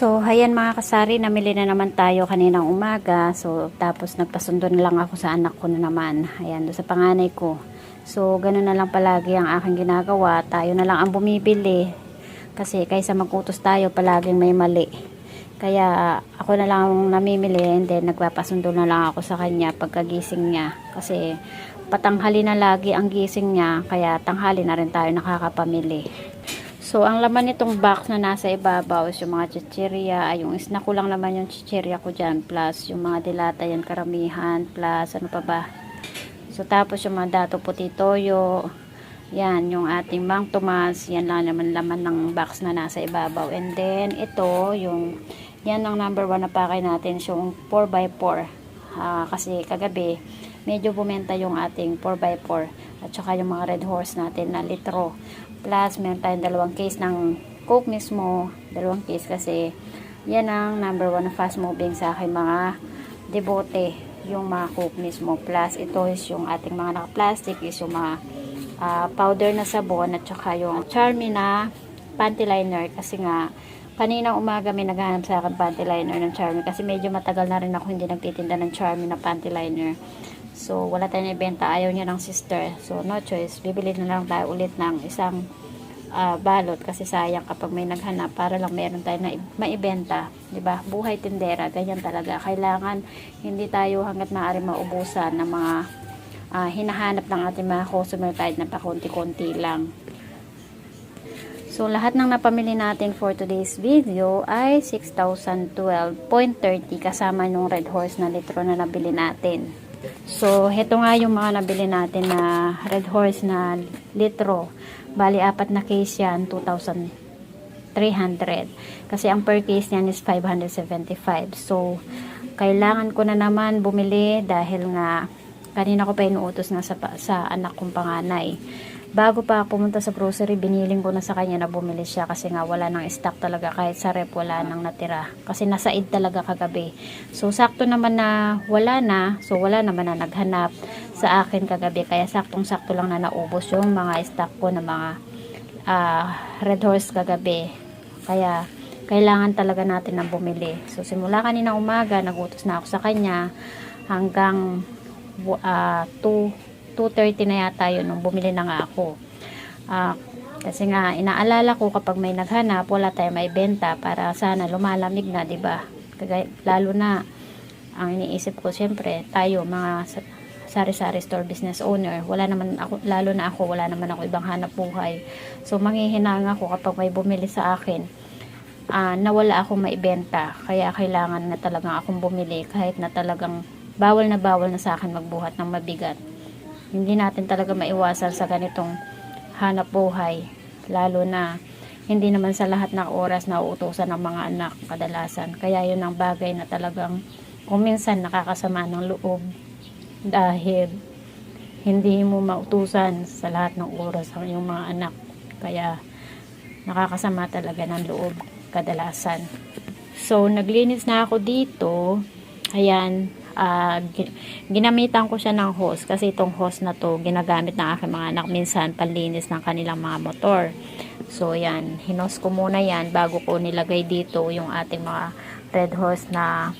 So, hayan mga kasari, namili na naman tayo kaninang umaga. So, tapos nagpasundo na lang ako sa anak ko na naman. Ayan, doon sa panganay ko. So, ganun na lang palagi ang aking ginagawa. Tayo na lang ang bumibili. Kasi kaysa magkutos tayo, palaging may mali. Kaya ako na lang ang namimili and then nagpapasundo na lang ako sa kanya pagkagising niya. Kasi patanghali na lagi ang gising niya, kaya tanghali na rin tayo nakakapamili. So, ang laman nitong box na nasa ibabaw is yung mga chichirya. Ay, yung snack ko lang naman yung chichirya ko dyan. Plus, yung mga dilata yan karamihan. Plus, ano pa ba? So, tapos yung mga dato puti toyo. Yan, yung ating Mang Tomas. Yan lang naman laman ng box na nasa ibabaw. And then, ito, yung, yan ang number one na pakay natin. Yung 4x4. Ah, kasi kagabi, medyo bumenta yung ating 4x4. At saka yung mga red horse natin na litro. Plus, meron tayong dalawang case ng Coke mismo. Dalawang case kasi yan ang number one na fast moving sa akin mga debote. Yung mga Coke mismo. Plus, ito is yung ating mga naka-plastic is yung mga ah, powder na sabon at saka yung Charmy na panty liner kasi nga kaninang umaga may naghahanap sa akin panty liner ng Charmy kasi medyo matagal na rin ako hindi nagtitinda ng Charmy na panty liner. So, wala tayong ibenta. Ayaw niya ng sister. So, no choice. Bibili na lang tayo ulit ng isang ah, balot kasi sayang kapag may naghanap para lang meron tayo na maibenta. ba Buhay tindera. Ganyan talaga. Kailangan hindi tayo hanggat maaari maubusan ng mga ah, hinahanap ng ating mga customer kahit na pakunti-kunti lang. So, lahat ng napamili natin for today's video ay 6,012.30 kasama yung red horse na litro na nabili natin. So, heto nga yung mga nabili natin na red horse na litro. Bali, apat na case yan, 2,300. Kasi ang per case niyan is 575. So, kailangan ko na naman bumili dahil nga kanina ko pa inuutos nga sa, sa anak kong panganay. Bago pa pumunta sa grocery, biniling ko na sa kanya na bumili siya kasi nga wala nang stock talaga kahit sa rep wala nang natira. Kasi nasa id talaga kagabi. So sakto naman na wala na, so wala naman na naghanap sa akin kagabi. Kaya saktong-sakto lang na naubos yung mga stock ko na mga ah, red horse kagabi. Kaya kailangan talaga natin ng bumili. So simula kanina umaga, nagutos na ako sa kanya hanggang uh, 2 2.30 na yata yun nung bumili na nga ako. Ah, kasi nga inaalala ko kapag may naghanap, wala tayong may benta para sana lumalamig na, 'di ba? Lalo na ang iniisip ko siyempre, tayo mga sa- sari-sari store business owner, wala naman ako lalo na ako, wala naman ako ibang hanap buhay. So manghihinang ako kapag may bumili sa akin. ah nawala akong maibenta, kaya kailangan na talagang akong bumili kahit na talagang bawal na bawal na sa akin magbuhat ng mabigat hindi natin talaga maiwasan sa ganitong hanap buhay. Lalo na hindi naman sa lahat ng oras na uutusan ng mga anak kadalasan. Kaya yun ang bagay na talagang kung minsan nakakasama ng loob dahil hindi mo mautusan sa lahat ng oras ang iyong mga anak. Kaya nakakasama talaga ng loob kadalasan. So, naglinis na ako dito. Ayan, gi- ginamitan ko siya ng hose kasi itong hose na to ginagamit ng aking mga anak minsan panlinis ng kanilang mga motor. So, yan, hinos ko muna yan bago ko nilagay dito yung ating mga red horse na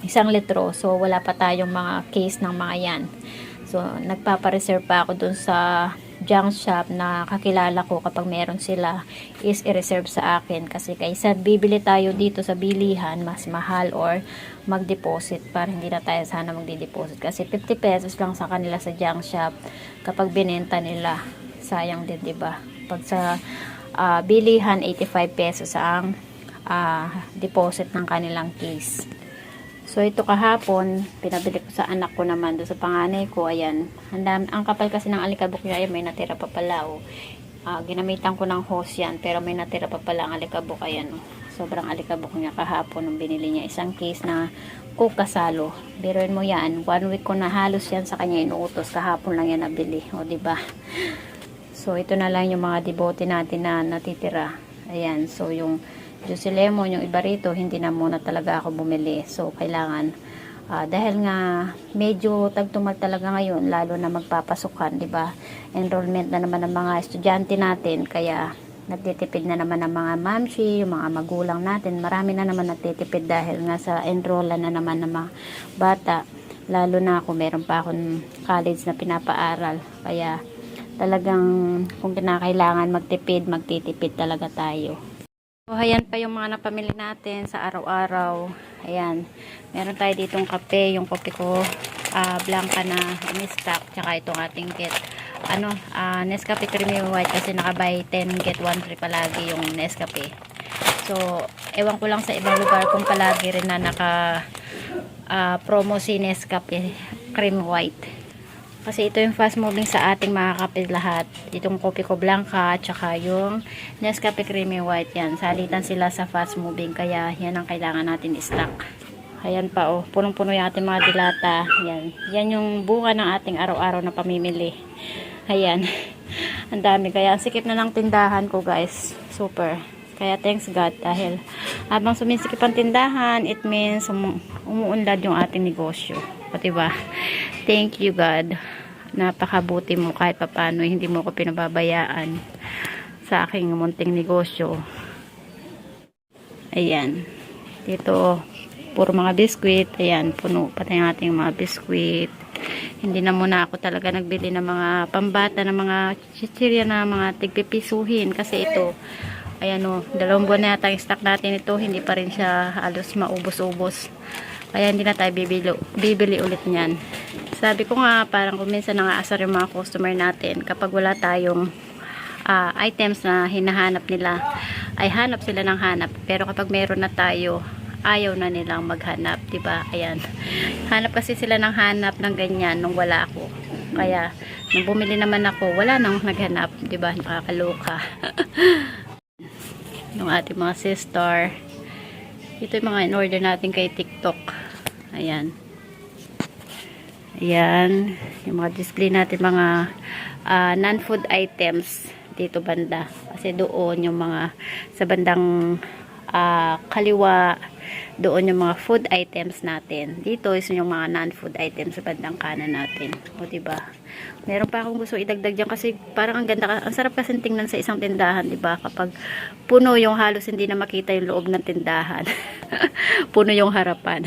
isang litro. So, wala pa tayong mga case ng mga yan. So, nagpapareserve pa ako dun sa junk shop na kakilala ko kapag meron sila is i-reserve sa akin. Kasi kaysa bibili tayo dito sa bilihan mas mahal or mag-deposit para hindi na tayo sana magdi-deposit. Kasi 50 pesos lang sa kanila sa junk shop kapag binenta nila. Sayang din 'di ba? Pag sa ah, bilihan 85 pesos ang ah, deposit ng kanilang case So, ito kahapon, pinabili ko sa anak ko naman, doon sa panganay ko, ayan. Ang, dam- ang kapal kasi ng alikabok niya, ayan, may natira pa pala, oh. Ah, ginamitan ko ng hose yan, pero may natira pa pala ang alikabok, ayan, oh. Sobrang alikabok niya kahapon nung binili niya. Isang case na kukasalo. Biruin mo yan, one week ko na halos yan sa kanya inuutos. Kahapon lang yan nabili, o, di ba So, ito na lang yung mga debote natin na natitira. Ayan, so yung juicy lemon, yung iba rito, hindi na muna talaga ako bumili. So, kailangan, ah, dahil nga medyo tagtumag talaga ngayon, lalo na magpapasukan, di ba? Enrollment na naman ng mga estudyante natin, kaya nagtitipid na naman ng mga mamshi, yung mga magulang natin. Marami na naman nagtitipid dahil nga sa enrollan na naman ng mga bata. Lalo na ako, meron pa akong college na pinapaaral. Kaya talagang kung kinakailangan magtipid, magtitipid talaga tayo. So, ayan pa yung mga napamili natin sa araw-araw. Ayan. Meron tayo ditong kape, yung kopi ko, ah, blanca na in-stock, tsaka itong ating get. Ano, ah, Nescafe Creamy White kasi naka-buy 10 get 1 free palagi yung Nescafe. So, ewan ko lang sa ibang lugar kung palagi rin na naka ah, promo si Nescafe Cream White. Kasi ito yung fast moving sa ating mga kape lahat. Itong kopi ko blanca, tsaka yung Nescafe Creamy White yan. Salitan sila sa fast moving, kaya yan ang kailangan natin i-stock. Ayan pa oh, punong-puno yung ating mga dilata. Yan. Yan yung bunga ng ating araw-araw na pamimili. Ayan. Ang dami. Kaya ang sikip na ng tindahan ko guys. Super. Kaya thanks God dahil habang sumisikip ang tindahan, it means umu umuunlad yung ating negosyo. O diba? Thank you God. Napakabuti mo kahit papano hindi mo ko pinababayaan sa aking munting negosyo. Ayan. Dito, puro mga biskwit. Ayan, puno pa tayong ating mga biskwit. Hindi na muna ako talaga nagbili ng mga pambata ng mga chichirya na mga tigpipisuhin kasi ito ayan o, dalawang buwan na yata yung stock natin ito hindi pa rin siya halos maubos-ubos kaya hindi na tayo bibili, bibili ulit niyan sabi ko nga parang kung minsan nangaasar yung mga customer natin kapag wala tayong ah, items na hinahanap nila ay hanap sila ng hanap pero kapag meron na tayo ayaw na nilang maghanap, 'di ba? Ayan. Hanap kasi sila ng hanap ng ganyan nung wala ako. Kaya nung bumili naman ako, wala nang naghanap, 'di ba? Nakakaloka. yung ating mga sister. Ito yung mga in-order natin kay TikTok. Ayan. Ayan. Yung mga display natin, mga ah, non-food items dito banda. Kasi doon yung mga sa bandang ah, kaliwa, doon yung mga food items natin. Dito is yung mga non-food items sa bandang kanan natin. O, diba? Meron pa akong gusto idagdag dyan kasi parang ang ganda, ang sarap kasi tingnan sa isang tindahan, diba? Kapag puno yung halos hindi na makita yung loob ng tindahan. puno yung harapan.